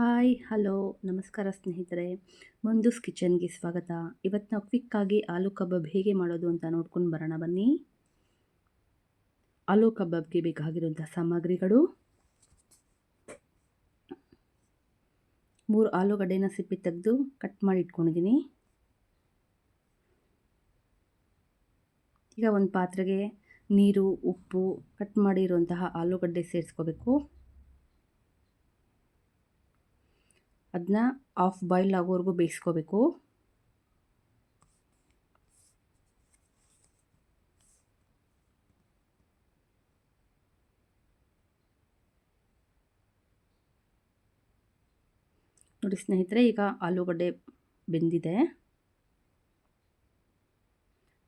Hi, hello, ನಮಸ್ಕಾರ ಸ್ನೇಹಿತರೆ. ಮಂದೂಸ್ ಕಿಚನ್ಗೆ ಸ್ವಾಗತ. ಇವತ್ತು ನಾವು ಕ್ವಿಕ್ಕಾಗಿ ಆಲೂ ಕಬಾಬ್ ಹೇಗೆ ಮಾಡೋದು ಅಂತ ನೋಡ್ಕೊಂಡು ಬರೋಣ ಬನ್ನಿ. ಆಲೂ ಕಬಾಬ್ಗೆ ಬೇಕಾಗಿರುವಂಥ ಸಾಮಗ್ರಿಗಳು. ಮೂರು ಆಲೂಗಡ್ಡೆನ ಸಿಪ್ಪಿ ತೆಗೆದು ಕಟ್ ಮಾಡಿ ಇಟ್ಕೊಂಡಿದ್ದೀನಿ. ಈಗ ಒಂದು ಪಾತ್ರೆಗೆ ನೀರು, ಉಪ್ಪು ಕಟ್ ಮಾಡಿರುವಂತಹ ಆಲೂಗಡ್ಡೆ ಸೇರಿಸ್ಕೋಬೇಕು. ಅದನ್ನ ಆಫ್ ಬಾಯ್ಲ್ ಆಗೋವರೆಗೂ ಬೇಯಿಸ್ಕೋಬೇಕು. ನೋಡಿ ಸ್ನೇಹಿತರೆ, ಈಗ ಆಲೂಗಡ್ಡೆ ಬೆಂದಿದೆ.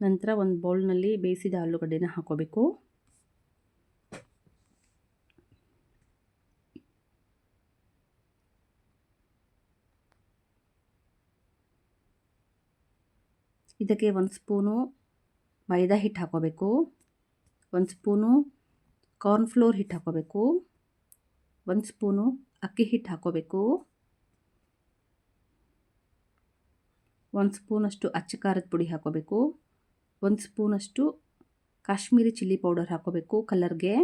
ನಂತರ ಒಂದು ಬೌಲ್ನಲ್ಲಿ ಬೇಯಿಸಿದ ಆಲೂಗಡ್ಡೆನ ಹಾಕೋಬೇಕು. ಇದಕ್ಕೆ ಒಂದು ಸ್ಪೂನು ಮೈದಾ ಹಿಟ್ಟು ಹಾಕೋಬೇಕು ಒಂದು ಸ್ಪೂನು ಕಾರ್ನ್ಫ್ಲೋರ್ ಹಿಟ್ಟು ಹಾಕೋಬೇಕು ಒಂದು ಸ್ಪೂನು ಅಕ್ಕಿ ಹಿಟ್ಟು ಹಾಕೋಬೇಕು ಒಂದು ಸ್ಪೂನಷ್ಟು ಅಚ್ಚ ಖಾರದ ಪುಡಿ ಹಾಕೋಬೇಕು ಒಂದು ಸ್ಪೂನಷ್ಟು ಕಾಶ್ಮೀರಿ ಚಿಲ್ಲಿ ಪೌಡರ್ ಹಾಕೋಬೇಕು ಕಲರ್ಗೆ.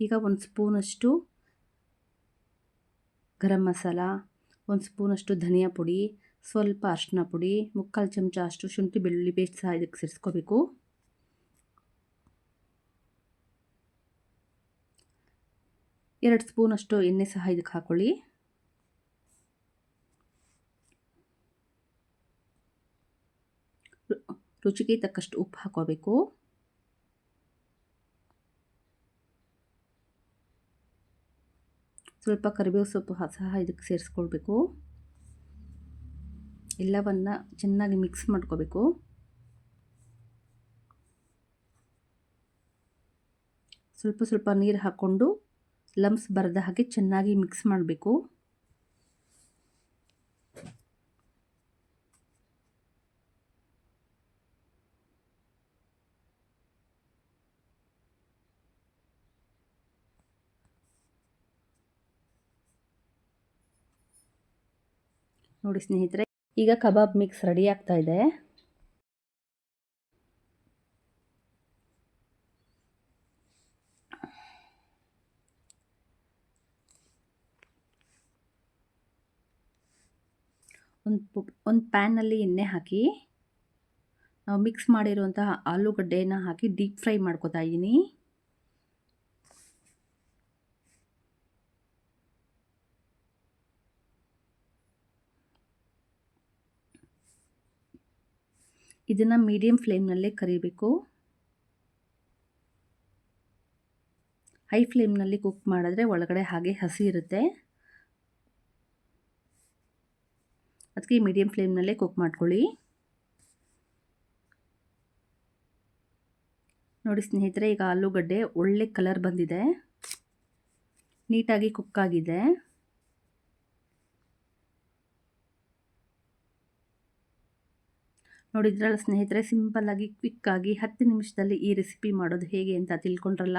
ಈಗ ಒಂದು ಸ್ಪೂನಷ್ಟು ಗರಂ ಮಸಾಲ, ಒಂದು ಸ್ಪೂನಷ್ಟು ಧನಿಯಾ ಪುಡಿ, ಸ್ವಲ್ಪ ಅರ್ಶಿನ ಪುಡಿ, ಮುಕ್ಕಾಲು ಚಮಚ ಅಷ್ಟು ಶುಂಠಿ ಬೆಳ್ಳುಳ್ಳಿ ಪೇಸ್ಟ್ ಸಹ ಇದಕ್ಕೆ ಸೇರಿಸ್ಕೋಬೇಕು. ಎರಡು ಸ್ಪೂನಷ್ಟು ಎಣ್ಣೆ ಸಹ ಇದಕ್ಕೆ ಹಾಕ್ಕೊಳ್ಳಿ ರುಚಿಗೆ ತಕ್ಕಷ್ಟು ಉಪ್ಪು ಹಾಕೋಬೇಕು ಸ್ವಲ್ಪ ಕರಿಬೇವು ಸೊಪ್ಪು ಸಹ ಇದಕ್ಕೆ ಸೇರಿಸ್ಕೊಳ್ಬೇಕು. ಎಲ್ಲವನ್ನು ಚೆನ್ನಾಗಿ ಮಿಕ್ಸ್ ಮಾಡ್ಕೋಬೇಕು. ಸ್ವಲ್ಪ ಸ್ವಲ್ಪ ನೀರು ಹಾಕ್ಕೊಂಡು ಲಮ್ಸ್ ಬರದ ಹಾಗೆ ಚೆನ್ನಾಗಿ ಮಿಕ್ಸ್ ಮಾಡಬೇಕು. ನೋಡಿ ಸ್ನೇಹಿತರೆ, ಈಗ ಕಬಾಬ್ ಮಿಕ್ಸ್ ರೆಡಿ ಆಗ್ತಾ ಇದೆ. ಒಂದು ಒಂದು ಪ್ಯಾನಲ್ಲಿ ಎಣ್ಣೆ ಹಾಕಿ, ನಾವು ಮಿಕ್ಸ್ ಮಾಡಿರುವಂತಹ ಆಲೂಗಡ್ಡೆಯನ್ನು ಹಾಕಿ ಡೀಪ್ ಫ್ರೈ ಮಾಡ್ಕೋತಾ ಇದ್ದೀನಿ ಇದನ್ನು ಮೀಡಿಯಂ ಫ್ಲೇಮ್ನಲ್ಲೇ ಕರಿಬೇಕು. ಹೈ ಫ್ಲೇಮ್ನಲ್ಲಿ ಕುಕ್ ಮಾಡಿದ್ರೆ ಒಳಗಡೆ ಹಾಗೆ ಹಸಿ ಇರುತ್ತೆ. ಅದಕ್ಕೆ ಮೀಡಿಯಂ ಫ್ಲೇಮ್ನಲ್ಲೇ ಕುಕ್ ಮಾಡ್ಕೊಳ್ಳಿ. ನೋಡಿ ಸ್ನೇಹಿತರೆ, ಈಗ ಆಲೂಗಡ್ಡೆ ಒಳ್ಳೆ ಕಲರ್ ಬಂದಿದೆ. ನೀಟಾಗಿ ಕುಕ್ ಆಗಿದೆ. ನೋಡಿದ್ರಲ್ಲ ಸ್ನೇಹಿತರೆ ಸಿಂಪಲ್ಲಾಗಿ ಕ್ವಿಕ್ಕಾಗಿ ಹತ್ತು ನಿಮಿಷದಲ್ಲಿ ಈ ರೆಸಿಪಿ ಮಾಡೋದು ಹೇಗೆ ಅಂತ ತಿಳ್ಕೊಂಡ್ರಲ್ಲ?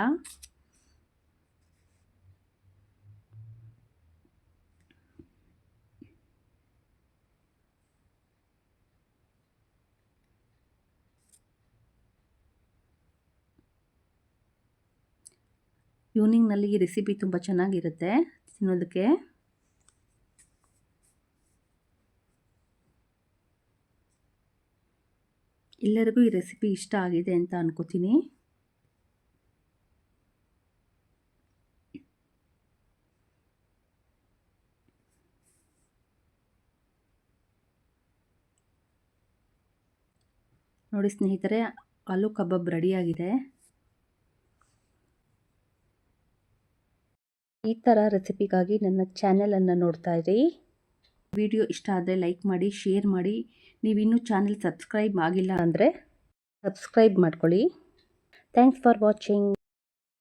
ಈವ್ನಿಂಗ್ನಲ್ಲಿ ಈ ರೆಸಿಪಿ ತುಂಬ ಚೆನ್ನಾಗಿರುತ್ತೆ ತಿನ್ನೋದಕ್ಕೆ. ಎಲ್ಲರಿಗೂ ಈ ರೆಸಿಪಿ ಇಷ್ಟ ಆಗಿದೆ ಅಂತ ಅನ್ಕೋತೀನಿ. ನೋಡಿ ಸ್ನೇಹಿತರೆ, ಆಲೂ ಕಬಾಬ್ ರೆಡಿಯಾಗಿದೆ ಈ ಥರ ರೆಸಿಪಿಗಾಗಿ ನನ್ನ ಚಾನೆಲನ್ನು ನೋಡ್ತಾ ಇರಿ. ವಿಡಿಯೋ ಇಷ್ಟ ಆದರೆ ಲೈಕ್ ಮಾಡಿ ಶೇರ್ ಮಾಡಿ. ನೀವು ಚಾನಲ್ ಚಾನೆಲ್ ಸಬ್ಸ್ಕ್ರೈಬ್ ಆಗಿಲ್ಲ ಅಂದರೆ ಸಬ್ಸ್ಕ್ರೈಬ್ ಮಾಡ್ಕೊಳ್ಳಿ. Thanks for watching